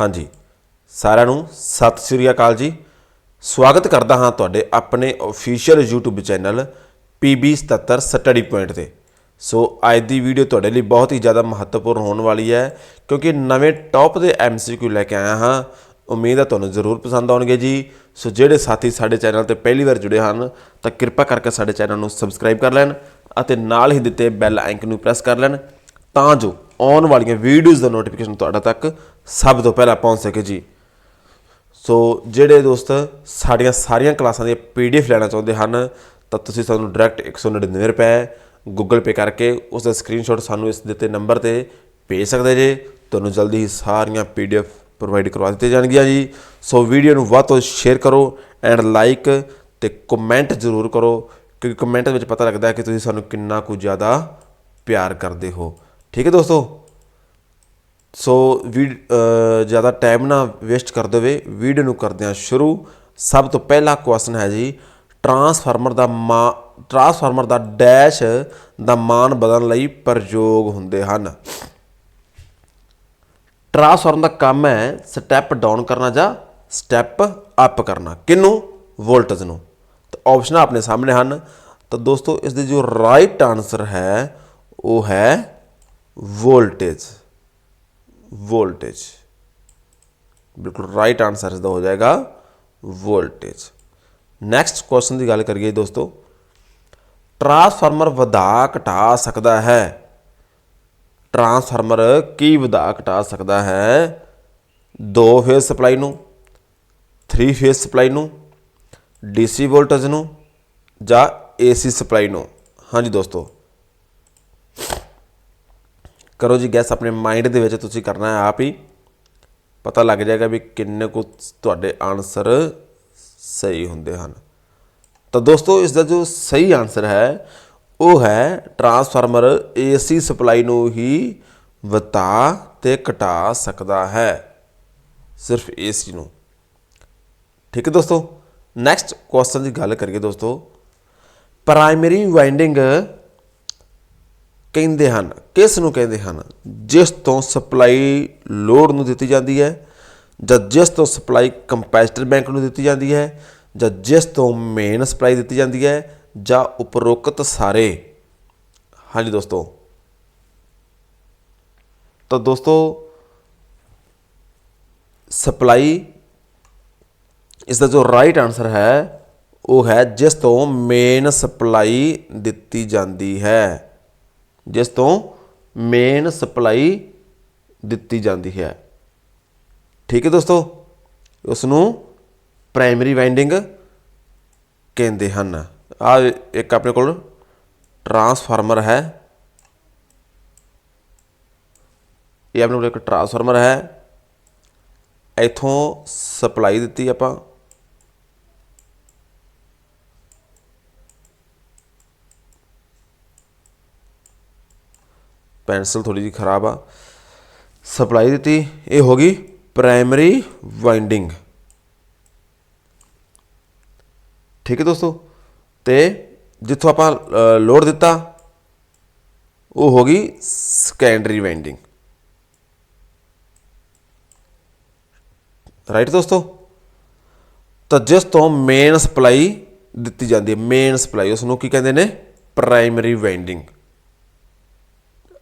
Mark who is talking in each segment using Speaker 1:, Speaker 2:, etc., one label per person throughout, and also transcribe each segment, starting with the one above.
Speaker 1: ਹਾਂਜੀ। ਸਾਰਿਆਂ ਨੂੰ ਸਤਿ ਸ੍ਰੀ ਅਕਾਲ ਜੀ। ਸਵਾਗਤ ਕਰਦਾ ਹਾਂ ਤੁਹਾਡੇ ਆਪਣੇ official YouTube channel PB77 study point ਤੇ। ਸੋ ਅੱਜ ਦੀ ਵੀਡੀਓ ਤੁਹਾਡੇ ਲਈ ਬਹੁਤ ਹੀ ਜ਼ਿਆਦਾ ਮਹੱਤਵਪੂਰਨ ਹੋਣ ਵਾਲੀ ਹੈ ਕਿਉਂਕਿ ਨਵੇਂ ਟੌਪ ਦੇ MCQ ਲੈ ਕੇ ਆਇਆ ਹਾਂ। ਉਮੀਦ ਹੈ ਤੁਹਾਨੂੰ ਜ਼ਰੂਰ ਪਸੰਦ ਆਉਣਗੇ ਜੀ। ਸੋ ਜਿਹੜੇ ਸਾਥੀ ਸਾਡੇ ਚੈਨਲ ਤੇ ਪਹਿਲੀ ਵਾਰ ਜੁੜੇ ਹਨ, ਤਾਂ ਕਿਰਪਾ ਕਰਕੇ ਸਾਡੇ ਚੈਨਲ ਨੂੰ ਸਬਸਕ੍ਰਾਈਬ ਕਰ ਲੈਣ ਅਤੇ ਨਾਲ ਹੀ ਦਿੱਤੇ ਬੈਲ ਆਈਕਨ ਨੂੰ ਪ੍ਰੈਸ ਕਰ ਲੈਣ ਤਾਂ ਜੋ ਆਉਣ ਵਾਲੀਆਂ ਵੀਡੀਓਜ਼ ਦਾ ਨੋਟੀਫਿਕੇਸ਼ਨ ਤੁਹਾਡਾ ਤੱਕ ਸਭ ਤੋਂ ਪਹਿਲਾਂ ਪਹੁੰਚ ਸਕੇ ਜੀ। ਸੋ ਜਿਹੜੇ ਦੋਸਤ ਸਾਡੀਆਂ ਸਾਰੀਆਂ ਕਲਾਸਾਂ ਦੀ ਪੀਡੀਐਫ ਲੈਣਾ ਚਾਹੁੰਦੇ ਹਨ, ਤਾਂ ਤੁਸੀਂ ਸਾਨੂੰ ਡਾਇਰੈਕਟ 199 ਰੁਪਏ ਗੂਗਲ ਪੇ ਕਰਕੇ ਉਸ ਦਾ ਸਕਰੀਨਸ਼ਾਟ ਸਾਨੂੰ ਇਸ ਦਿੱਤੇ ਨੰਬਰ ਤੇ ਭੇਜ ਸਕਦੇ ਜੇ। ਤੁਹਾਨੂੰ ਜਲਦੀ ਹੀ ਸਾਰੀਆਂ ਪੀਡੀਐਫ ਪ੍ਰੋਵਾਈਡ ਕਰਵਾ ਦਿੱਤੀਆਂ ਜਾਣਗੀਆਂ ਜੀ। ਸੋ ਵੀਡੀਓ ਨੂੰ ਵੱਧ ਤੋਂ ਸ਼ੇਅਰ ਕਰੋ ਐਂਡ ਲਾਈਕ ਤੇ ਕਮੈਂਟ ਜ਼ਰੂਰ ਕਰੋ, ਕਿਉਂਕਿ ਕਮੈਂਟ ਵਿੱਚ ਪਤਾ ਲੱਗਦਾ ਹੈ ਕਿ ਤੁਸੀਂ ਸਾਨੂੰ ਕਿੰਨਾ ਕੁ ਜ਼ਿਆਦਾ ਪਿਆਰ ਕਰਦੇ ਹੋ। ਠੀਕ ਹੈ ਦੋਸਤੋ? ਸੋ ਵੀ ਜ਼ਿਆਦਾ ਟਾਈਮ ਨਾ ਵੇਸਟ ਕਰ ਦੇਵੇ ਵੀਡੀਓ ਨੂੰ ਕਰਦੇ ਹਾਂ ਸ਼ੁਰੂ। ਸਭ ਤੋਂ ਪਹਿਲਾ ਕੁਐਸਚਨ ਹੈ ਜੀ ਟਰਾਂਸਫਾਰਮਰ ਦਾ ਮਾ ਟਰਾਂਸਫਾਰਮਰ ਦਾ ਡੈਸ਼ ਦਾ ਮਾਨ ਬਦਲਣ ਲਈ ਪ੍ਰਯੋਗ ਹੁੰਦੇ ਹਨ। ਟਰਾਂਸਫਾਰਮਰ ਦਾ ਕੰਮ ਹੈ ਸਟੈਪ ਡਾਊਨ ਕਰਨਾ ਜਾਂ ਸਟੈਪ ਅਪ ਕਰਨਾ। ਕਿਨੂੰ ਵੋਲਟੇਜ ਨੂੰ। ਤਾਂ ਆਪਸ਼ਨ ਆਪਣੇ ਸਾਹਮਣੇ ਹਨ। ਤਾਂ ਦੋਸਤੋ, ਇਸ ਦੇ ਜੋ ਰਾਈਟ ਆਨਸਰ ਹੈ, ਉਹ ਹੈ ਵੋਲਟੇਜ ਵੋਲਟੇਜ ਬਿਲਕੁਲ ਰਾਈਟ ਆਨਸਰ ਇਸ ਦਾ ਹੋ ਜਾਏਗਾ ਵੋਲਟੇਜ ਨੈਕਸਟ ਕੁਐਸਚਨ ਦੀ ਗੱਲ ਕਰੀਏ ਦੋਸਤੋ ਟਰਾਂਸਫਾਰਮਰ ਵਧਾ ਘਟਾ ਸਕਦਾ ਹੈ ਟਰਾਂਸਫਾਰਮਰ ਕੀ ਵਧਾ ਘਟਾ ਸਕਦਾ ਹੈ ਦੋ ਫੇਜ਼ ਸਪਲਾਈ ਨੂੰ 3 ਫੇਜ਼ ਸਪਲਾਈ ਨੂੰ ਡੀਸੀ ਵੋਲਟੇਜ ਨੂੰ ਜਾਂ ਏਸੀ ਸਪਲਾਈ ਨੂੰ ਹਾਂਜੀ ਦੋਸਤੋ ਕਰੋ ਜੀ ਗੈਸ ਆਪਣੇ ਮਾਈਂਡ ਦੇ ਵਿੱਚ ਤੁਸੀਂ ਕਰਨਾ ਹੈ ਆਪ ਹੀ। ਪਤਾ ਲੱਗ ਜਾਏਗਾ ਵੀ ਕਿੰਨੇ ਕੁ ਤੁਹਾਡੇ ਆਨਸਰ ਸਹੀ ਹੁੰਦੇ ਹਨ। ਤਾਂ ਦੋਸਤੋ, ਇਸ ਦਾ ਜੋ ਸਹੀ ਆਨਸਰ ਹੈ, ਉਹ ਹੈ ਟਰਾਂਸਫਾਰਮਰ ਏਸੀ ਸਪਲਾਈ ਨੂੰ ਹੀ ਵਧਾ ਤੇ ਘਟਾ ਸਕਦਾ ਹੈ। ਸਿਰਫ ਏਸੀ ਨੂੰ। ਠੀਕ ਹੈ ਦੋਸਤੋ? ਨੈਕਸਟ ਕੁਐਸਚਨ ਦੀ ਗੱਲ ਕਰੀਏ ਦੋਸਤੋ। ਪ੍ਰਾਇਮਰੀ ਵਾਈਂਡਿੰਗ ਕਹਿੰਦੇ ਹਨ, ਕਿਸ ਨੂੰ ਕਹਿੰਦੇ ਹਨ? ਜਿਸ ਤੋਂ ਸਪਲਾਈ ਲੋਡ ਨੂੰ ਦਿੱਤੀ ਜਾਂਦੀ ਹੈ ਜਾਂ ਜਿਸ ਤੋਂ ਸਪਲਾਈ ਕੰਪੈਸਟਰ ਬੈਂਕ ਨੂੰ ਦਿੱਤੀ ਜਾਂਦੀ ਹੈ ਜਾਂ ਜਿਸ ਤੋਂ ਮੇਨ ਸਪਲਾਈ ਦਿੱਤੀ ਜਾਂਦੀ ਹੈ ਜਾਂ ਉਪਰੋਕਤ ਸਾਰੇ? ਹਾਂਜੀ ਦੋਸਤੋ। ਤਾਂ ਦੋਸਤੋ, ਸਪਲਾਈ ਇਸ ਦਾ ਜੋ ਰਾਈਟ ਆਨਸਰ ਹੈ, ਉਹ ਹੈ ਜਿਸ ਤੋਂ ਮੇਨ ਸਪਲਾਈ ਦਿੱਤੀ ਜਾਂਦੀ ਹੈ। ਜਿਸ ਤੋਂ ਮੇਨ ਸਪਲਾਈ ਦਿੱਤੀ ਜਾਂਦੀ ਹੈ। ਠੀਕ ਹੈ ਦੋਸਤੋ? ਉਸ ਨੂੰ ਪ੍ਰਾਇਮਰੀ ਵਾਈਂਡਿੰਗ ਕਹਿੰਦੇ ਹਨ। ਆ ਇੱਕ ਆਪਣੇ ਕੋਲ ਟਰਾਂਸਫਾਰਮਰ ਹੈ। ਇਹ ਆਪਣੇ ਕੋਲ ਇੱਕ ਟਰਾਂਸਫਾਰਮਰ ਹੈ। ਇਥੋਂ ਸਪਲਾਈ ਦਿੱਤੀ ਆਪਾਂ। ਪੈਨਸਲ ਥੋੜੀ ਜਿਹੀ ਖਰਾਬ ਆ। ਸਪਲਾਈ ਦਿੱਤੀ, ਇਹ ਹੋ ਗਈ ਪ੍ਰਾਇਮਰੀ ਵਾਈਂਡਿੰਗ ਠੀਕ ਹੈ ਦੋਸਤੋ? ਤੇ ਜਿੱਥੋਂ ਆਪਾਂ ਲੋਡ ਦਿੱਤਾ, ਉਹ ਹੋ ਗਈ ਸੈਕੰਡਰੀ ਵਾਈਂਡਿੰਗ ਰਾਈਟ ਦੋਸਤੋ? ਤਾਂ ਜਿਸ ਤੋਂ ਮੇਨ ਸਪਲਾਈ ਦਿੱਤੀ ਜਾਂਦੀ ਹੈ ਮੇਨ ਸਪਲਾਈ ਉਸ ਨੂੰ ਕੀ ਕਹਿੰਦੇ ਨੇ? ਪ੍ਰਾਇਮਰੀ ਵਾਈਂਡਿੰਗ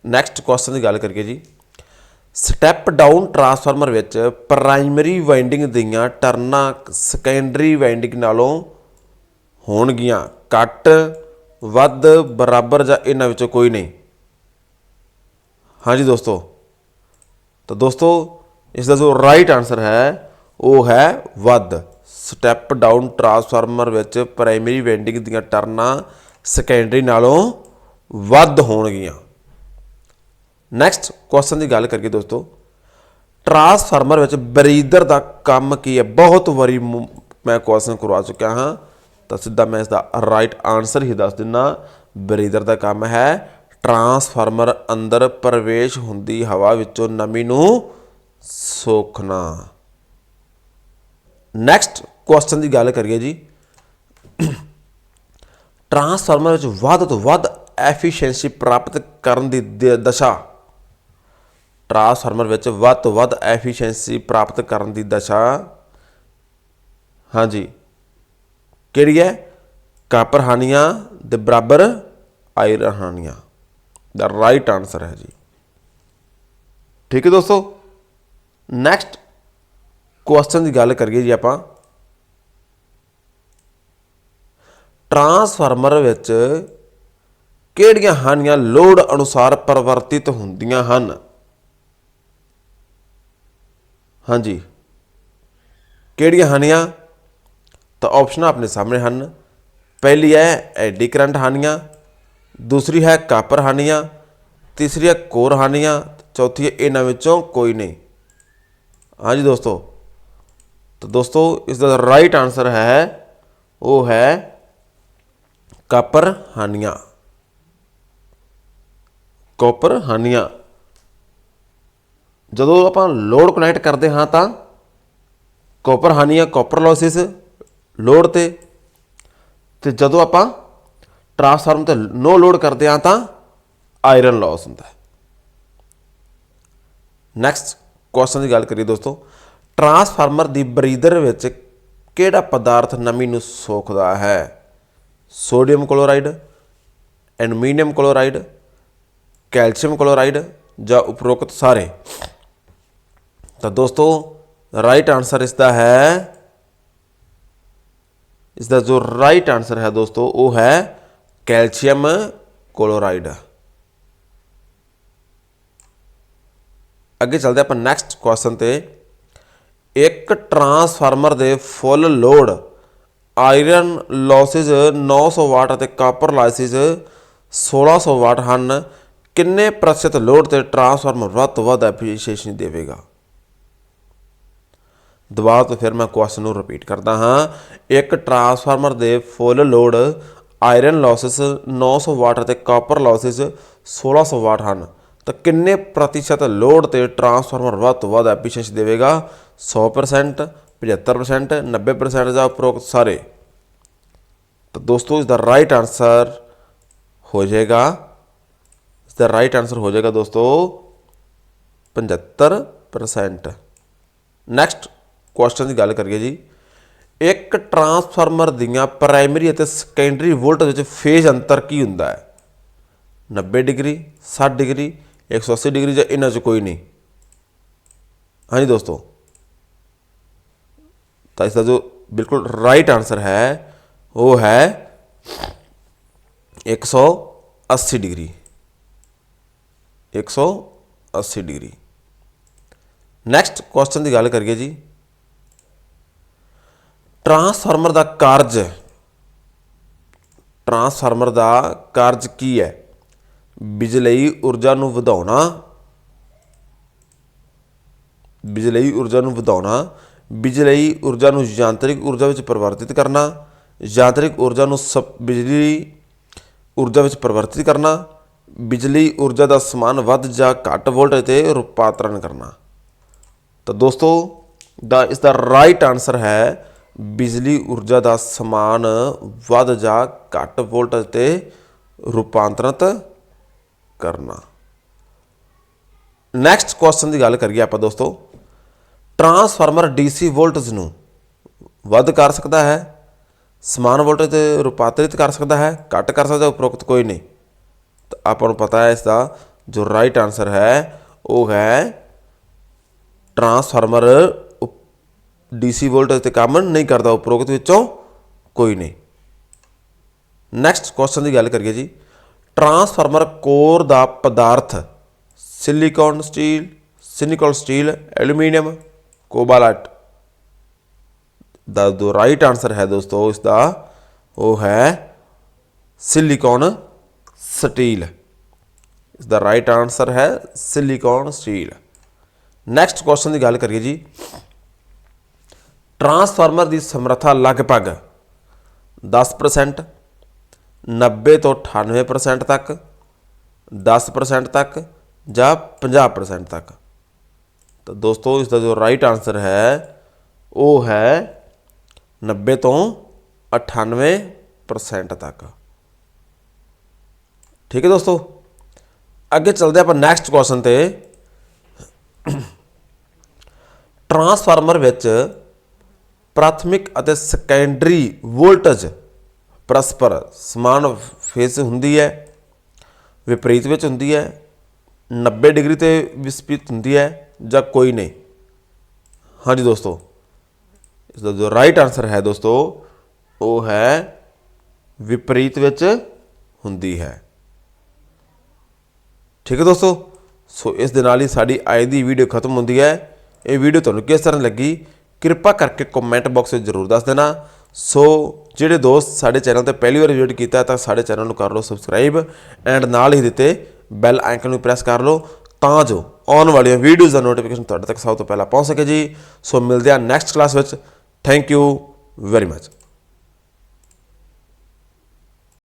Speaker 1: ਨੈਕਸਟ ਕੁਐਸਚਨ ਦੀ ਗੱਲ ਕਰੀਏ ਜੀ। ਸਟੈਪ ਡਾਊਨ ਟਰਾਂਸਫਾਰਮਰ ਵਿੱਚ ਪ੍ਰਾਇਮਰੀ ਵਾਈਂਡਿੰਗ ਦੀਆਂ ਟਰਨਾਂ ਸੈਕੰਡਰੀ ਵਾਈਂਡਿੰਗ ਨਾਲੋਂ ਹੋਣਗੀਆਂ। ਘੱਟ, ਵੱਧ, ਬਰਾਬਰ ਜਾਂ ਇਹਨਾਂ ਵਿੱਚੋਂ ਕੋਈ ਨਹੀਂ। ਹਾਂਜੀ ਦੋਸਤੋ। ਤਾਂ ਦੋਸਤੋ, ਇਸ ਦਾ ਜੋ ਰਾਈਟ ਆਨਸਰ ਹੈ, ਉਹ ਹੈ ਵੱਧ। ਸਟੈਪ ਡਾਊਨ ਟਰਾਂਸਫਾਰਮਰ ਵਿੱਚ ਪ੍ਰਾਇਮਰੀ ਵਾਈਂਡਿੰਗ ਦੀਆਂ ਟਰਨਾਂ ਸੈਕੰਡਰੀ ਨਾਲੋਂ ਵੱਧ ਹੋਣਗੀਆਂ। ਨੈਕਸਟ ਕੁਐਸਚਨ ਦੀ ਗੱਲ ਕਰੀਏ ਦੋਸਤੋ ਟਰਾਂਸਫਾਰਮਰ ਵਿੱਚ ਬਰੀਦਰ ਦਾ ਕੰਮ ਕੀ ਹੈ? ਬਹੁਤ ਵਾਰੀ ਮੈਂ ਕੁਐਸਚਨ ਕਰਵਾ ਚੁੱਕਿਆ ਹਾਂ। ਤਾਂ ਸਿੱਧਾ ਮੈਂ ਇਸ ਦਾ ਰਾਈਟ ਆਨਸਰ ਹੀ ਦੱਸ ਦਿੰਨਾ। ਬਰੀਦਰ ਦਾ ਕੰਮ ਹੈ। ਟਰਾਂਸਫਾਰਮਰ ਅੰਦਰ ਪ੍ਰਵੇਸ਼ ਹੁੰਦੀ ਹਵਾ ਵਿੱਚੋਂ ਨਮੀ ਨੂੰ ਸੋਖਣਾ। ਨੈਕਸਟ ਕੁਐਸਚਨ ਦੀ ਗੱਲ ਕਰੀਏ ਜੀ। ਟਰਾਂਸਫਾਰਮਰ ਵਿੱਚ ਵੱਧ ਤੋਂ ਵੱਧ ਐਫੀਸ਼ੀਐਂਸੀ ਪ੍ਰਾਪਤ ਕਰਨ ਦੀ, ਦਸ਼ਾ ਟਰਾਂਸਫਾਰਮਰ ਵਿੱਚ ਵੱਧ ਤੋਂ ਵੱਧ ਐਫੀਸ਼ੀਐਂਸੀ ਪ੍ਰਾਪਤ ਕਰਨ ਦੀ ਦਸ਼ਾ। ਹਾਂਜੀ। ਕਿਹੜੀ ਹੈ? ਕਾਪਰ ਹਾਨੀਆਂ ਦੇ ਬਰਾਬਰ ਆਇਰਨ ਹਾਨੀਆਂ ਦਾ ਰਾਈਟ ਆਨਸਰ ਹੈ ਜੀ। ਠੀਕ ਹੈ ਦੋਸਤੋ? ਨੈਕਸਟ ਕੁਐਸਚਨ ਦੀ ਗੱਲ ਕਰੀਏ ਜੀ ਆਪਾਂ। ਟਰਾਂਸਫਾਰਮਰ ਵਿੱਚ ਕਿਹੜੀਆਂ ਹਾਨੀਆਂ ਲੋਡ ਅਨੁਸਾਰ ਪਰਿਵਰਤਿਤ ਹੁੰਦੀਆਂ ਹਨ? ਹਾਂਜੀ। ਕਿਹੜੀਆਂ ਹਾਨੀਆਂ? ਤਾਂ ਆਪਸ਼ਨਾਂ ਆਪਣੇ ਸਾਹਮਣੇ ਹਨ। ਪਹਿਲੀ ਹੈ ਐਡੀ ਕਰੰਟ ਹਾਨੀਆਂ, ਦੂਸਰੀ ਹੈ ਕਾਪਰ ਹਾਨੀਆਂ, ਤੀਸਰੀ ਹੈ ਕੋਰ ਹਾਨੀਆਂ, ਚੌਥੀ ਹੈ ਇਹਨਾਂ ਵਿੱਚੋਂ ਕੋਈ ਨਹੀਂ। ਹਾਂਜੀ ਦੋਸਤੋ, ਤਾਂ ਦੋਸਤੋ ਇਸ ਦਾ ਰਾਈਟ ਆਨਸਰ ਹੈ, ਉਹ ਹੈ ਕਾਪਰ ਹਾਨੀਆਂ। ਕਾਪਰ ਹਾਨੀਆਂ। ਜਦੋਂ ਆਪਾਂ ਲੋਡ ਕਨੈਕਟ ਕਰਦੇ ਹਾਂ ਤਾਂ ਕਾਪਰ ਹਾਨੀਆਂ ਕਾਪਰ ਲਾਸਿਸ ਲੋਡ ਤੇ ਤੇ ਜਦੋਂ ਆਪਾਂ ਟਰਾਂਸਫਾਰਮ ਤੇ ਨੋ ਲੋਡ ਕਰਦੇ ਹਾਂ ਤਾਂ ਆਇਰਨ ਲਾਸ ਹੁੰਦਾ ਹੈ। ਨੈਕਸਟ ਕੁਐਸਚਨ ਦੀ ਗੱਲ ਕਰੀਏ ਦੋਸਤੋ ਟਰਾਂਸਫਾਰਮਰ ਦੀ ਬਰੀਦਰ ਵਿੱਚ ਕਿਹੜਾ ਪਦਾਰਥ ਨਮੀ ਨੂੰ ਸੋਖਦਾ ਹੈ? Sodium chloride aluminium chloride calcium chloride ਜਾਂ ਉਪਰੋਕਤ ਸਾਰੇ? ਤਾਂ ਦੋਸਤੋ ਰਾਈਟ ਆਨਸਰ ਇਸ ਦਾ ਹੈ, ਇਸ ਦਾ ਜੋ ਰਾਈਟ ਆਨਸਰ ਹੈ ਦੋਸਤੋ, ਉਹ ਹੈ ਕੈਲਸ਼ੀਅਮ ਕਲੋਰਾਈਡ। ਅੱਗੇ ਚੱਲਦੇ ਆਪਾਂ ਨੈਕਸਟ ਕੁਐਸਚਨ ਤੇ। ਇੱਕ ਟਰਾਂਸਫਾਰਮਰ ਦੇ full load iron losses 900 watt ਅਤੇ ਕਾਪਰ ਲਾਸਿਸ 1600 ਵਾਟ ਹਨ। ਕਿੰਨੇ ਪ੍ਰਤੀਸ਼ਤ ਲੋਡ ਤੇ ਟਰਾਂਸਫਾਰਮਰ ਵੱਧ ਤੋਂ ਵੱਧ ਐਫੀਸ਼ੀਐਂਸੀ ਦੇਵੇਗਾ? ਦੁਬਾਰਾ ਤੋਂ ਫਿਰ ਮੈਂ ਕੁਐਸਚਨ ਨੂੰ ਰਿਪੀਟ ਕਰਦਾ ਹਾਂ। ਇੱਕ ਟਰਾਂਸਫਾਰਮਰ ਦੇ full load iron losses 900 watt ਅਤੇ ਕਾਪਰ ਲਾਸਿਸ 1600 ਵਾਟ ਹਨ। ਤਾਂ ਕਿੰਨੇ ਪ੍ਰਤੀਸ਼ਤ ਲੋਡ ਤੇ ਟਰਾਂਸਫਾਰਮਰ ਵੱਧ ਤੋਂ ਵੱਧ ਐਫੀਸ਼ੀਐਂਸੀ ਦੇਵੇਗਾ? 100% 75% 90% ਜਾਂ ਉਪਰੋਕਤ ਸਾਰੇ? ਤਾਂ ਦੋਸਤੋ, ਇਸ ਦਾ ਰਾਈਟ ਆਨਸਰ ਹੋ ਜਾਏਗਾ। ਇਸ ਦਾ ਰਾਈਟ ਆਨਸਰ ਹੋ ਜਾਏਗਾ ਦੋਸਤੋ 75% ਨੈਕਸਟ ਕੁਐਸਚਨ ਦੀ ਗੱਲ ਕਰੀਏ ਜੀ, ਇੱਕ ਟਰਾਂਸਫਾਰਮਰ ਦੀਆਂ ਪ੍ਰਾਇਮਰੀ ਅਤੇ ਸੈਕੰਡਰੀ ਵੋਲਟੇਜ ਵਿੱਚ ਫੇਜ਼ ਅੰਤਰ ਕੀ ਹੁੰਦਾ ਹੈ? 90 ਡਿਗਰੀ 60 ਡਿਗਰੀ 180 ਡਿਗਰੀ ਜਾਂ ਇਹਨਾਂ 'ਚ ਕੋਈ ਨਹੀਂ? ਹਾਂਜੀ ਦੋਸਤੋ। ਤਾਂ ਇਸ ਦਾ ਜੋ ਬਿਲਕੁਲ ਰਾਈਟ ਆਨਸਰ ਹੈ, ਉਹ ਹੈ 180 ਡਿਗਰੀ। 180 ਡਿਗਰੀ। ਨੈਕਸਟ ਕੁਐਸਚਨ ਦੀ ਗੱਲ ਕਰੀਏ ਜੀ ਟਰਾਂਸਫਾਰਮਰ ਦਾ ਕਾਰਜ, ਟਰਾਂਸਫਾਰਮਰ ਦਾ ਕਾਰਜ ਕੀ ਹੈ? ਬਿਜਲਈ ਊਰਜਾ ਨੂੰ ਵਧਾਉਣਾ ਬਿਜਲਈ ਊਰਜਾ ਨੂੰ ਵਧਾਉਣਾ ਬਿਜਲਈ ਊਰਜਾ ਨੂੰ ਯਾਂਤਰਿਕ ਊਰਜਾ ਵਿੱਚ ਪਰਿਵਰਤਿਤ ਕਰਨਾ, ਯਾਂਤਰਿਕ ਊਰਜਾ ਨੂੰ ਸਪ, ਬਿਜਲੀ ਊਰਜਾ ਵਿੱਚ ਪਰਿਵਰਤਿਤ ਕਰਨਾ, ਬਿਜਲੀ ਊਰਜਾ ਦਾ ਸਮਾਨ ਵੱਧ ਜਾਂ ਘੱਟ ਵੋਲਟੇਜ ਤੇ ਰੂਪਾਂਤਰਣ ਕਰਨਾ। ਤਾਂ ਦੋਸਤੋ, ਦਾ ਇਸ ਦਾ ਰਾਈਟ ਆਨਸਰ ਹੈ ਬਿਜਲੀ ਊਰਜਾ ਦਾ ਸਮਾਨ ਵੱਧ ਜਾਂ ਘੱਟ ਵੋਲਟੇਜ ਤੇ ਰੂਪਾਂਤਰਿਤ ਕਰਨਾ। ਨੈਕਸਟ ਕੁਐਸਚਨ ਦੀ ਗੱਲ ਕਰੀਏ ਆਪਾਂ ਦੋਸਤੋ। ਟਰਾਂਸਫਾਰਮਰ ਡੀਸੀ ਵੋਲਟੇਜ ਨੂੰ ਵੱਧ ਕਰ ਸਕਦਾ ਹੈ, ਸਮਾਨ ਵੋਲਟੇਜ ਤੇ ਰੂਪਾਂਤਰਿਤ ਕਰ ਸਕਦਾ ਹੈ, ਘੱਟ ਕਰ ਸਕਦਾ, ਉਪਰੋਕਤ ਕੋਈ ਨਹੀਂ। ਤਾਂ ਆਪਾਂ ਨੂੰ ਪਤਾ ਹੈ ਇਸ ਦਾ ਜੋ ਰਾਈਟ ਆਨਸਰ ਹੈ, ਉਹ ਹੈ ਟਰਾਂਸਫਾਰਮਰ ਡੀਸੀ ਵੋਲਟੇਜ ਤੇ ਕੰਮ ਨਹੀਂ ਕਰਦਾ ਉਪਰੋਕਤ ਵਿੱਚੋਂ, ਕੋਈ ਨਹੀਂ। ਨੈਕਸਟ ਕੁਐਸਚਨ ਦੀ ਗੱਲ ਕਰੀਏ ਜੀ। ਟਰਾਂਸਫਾਰਮਰ ਕੋਰ ਦਾ ਪਦਾਰਥ ਸਿਲੀਕਨ ਸਟੀਲ ਸਿਨਿਕਲ ਸਟੀਲ ਐਲੂਮੀਨੀਅਮ ਕੋਬਾਲਟ ਦਾ ਦੋ ਰਾਈਟ ਆਨਸਰ ਹੈ ਦੋਸਤੋ, ਇਸ ਦਾ ਉਹ ਹੈ ਸਿਲੀਕਨ ਸਟੀਲ ਇਸ ਦਾ ਰਾਈਟ ਆਨਸਰ ਹੈ ਸਿਲੀਕਨ ਸਟੀਲ ਨੈਕਸਟ ਕੁਐਸਚਨ ਦੀ ਗੱਲ ਕਰੀਏ ਜੀ। ਟਰਾਂਸਫਾਰਮਰ ਦੀ ਸਮਰੱਥਾ ਲਗਭਗ 10% 90 ਤੋਂ 98% ਤੱਕ 10% ਤੱਕ ਜਾਂ 50% ਤੱਕ। ਤਾਂ ਦੋਸਤੋ, ਇਸ ਦਾ ਜੋ ਰਾਈਟ ਆਨਸਰ ਹੈ, ਉਹ ਹੈ 90 ਤੋਂ 98% ਤੱਕ। ਠੀਕ ਹੈ ਦੋਸਤੋ? ਅੱਗੇ ਚੱਲਦੇ ਆਪਾਂ ਨੈਕਸਟ ਕੁਐਸਚਨ ਤੇ। ਟਰਾਂਸਫਾਰਮਰ ਵਿੱਚ ਪ੍ਰਾਥਮਿਕ ਅਤੇ ਸੈਕੰਡਰੀ ਵੋਲਟੇਜ ਪਰਸਪਰ ਸਮਾਨ ਫੇਸ ਹੁੰਦੀ ਹੈ, ਵਿਪਰੀਤ ਵਿੱਚ ਹੁੰਦੀ ਹੈ 90 ਡਿਗਰੀ ਤੇ ਵਿਸਪੀਤ ਹੁੰਦੀ ਹੈ ਜਾਂ ਕੋਈ ਨਹੀਂ। ਹਾਂਜੀ ਦੋਸਤੋ ਇਸ ਦਾ ਜੋ ਰਾਈਟ ਆਨਸਰ ਹੈ ਦੋਸਤੋ, ਉਹ ਹੈ ਵਿਪਰੀਤ ਵਿੱਚ ਹੁੰਦੀ ਹੈ। ਠੀਕ ਹੈ ਦੋਸਤੋ? ਸੋ ਇਸ ਦੇ ਨਾਲ ਹੀ ਸਾਡੀ ਅੱਜ ਦੀ ਵੀਡੀਓ ਖਤਮ ਹੁੰਦੀ ਹੈ। ਇਹ ਵੀਡੀਓ ਤੁਹਾਨੂੰ ਕਿਸ ਤਰ੍ਹਾਂ ਲੱਗੀ? ਕਿਰਪਾ ਕਰਕੇ ਕਮੈਂਟ ਬਾਕਸ ਵਿੱਚ ਜ਼ਰੂਰ ਦੱਸ ਦੇਣਾ। ਸੋ ਜਿਹੜੇ ਦੋਸਤ ਸਾਡੇ ਚੈਨਲ ਤੇ ਪਹਿਲੀ ਵਾਰ ਵਿਜ਼ਿਟ ਕੀਤਾ, ਤਾਂ ਸਾਡੇ ਚੈਨਲ ਨੂੰ ਕਰ ਲਓ ਸਬਸਕ੍ਰਾਈਬ ਐਂਡ ਨਾਲ ਹੀ ਦਿੱਤੇ ਬੈਲ ਆਈਕਨ ਨੂੰ ਪ੍ਰੈਸ ਕਰ ਲਓ ਤਾਂ ਜੋ ਆਉਣ ਵਾਲੀਆਂ ਵੀਡੀਓਜ਼ ਦਾ ਨੋਟੀਫਿਕੇਸ਼ਨ ਤੁਹਾਡੇ ਤੱਕ ਸਭ ਤੋਂ ਪਹਿਲਾਂ ਪਹੁੰਚ ਸਕੇ ਜੀ। ਸੋ ਮਿਲਦੇ ਹਾਂ ਨੈਕਸਟ ਕਲਾਸ ਵਿੱਚ। Thank you very much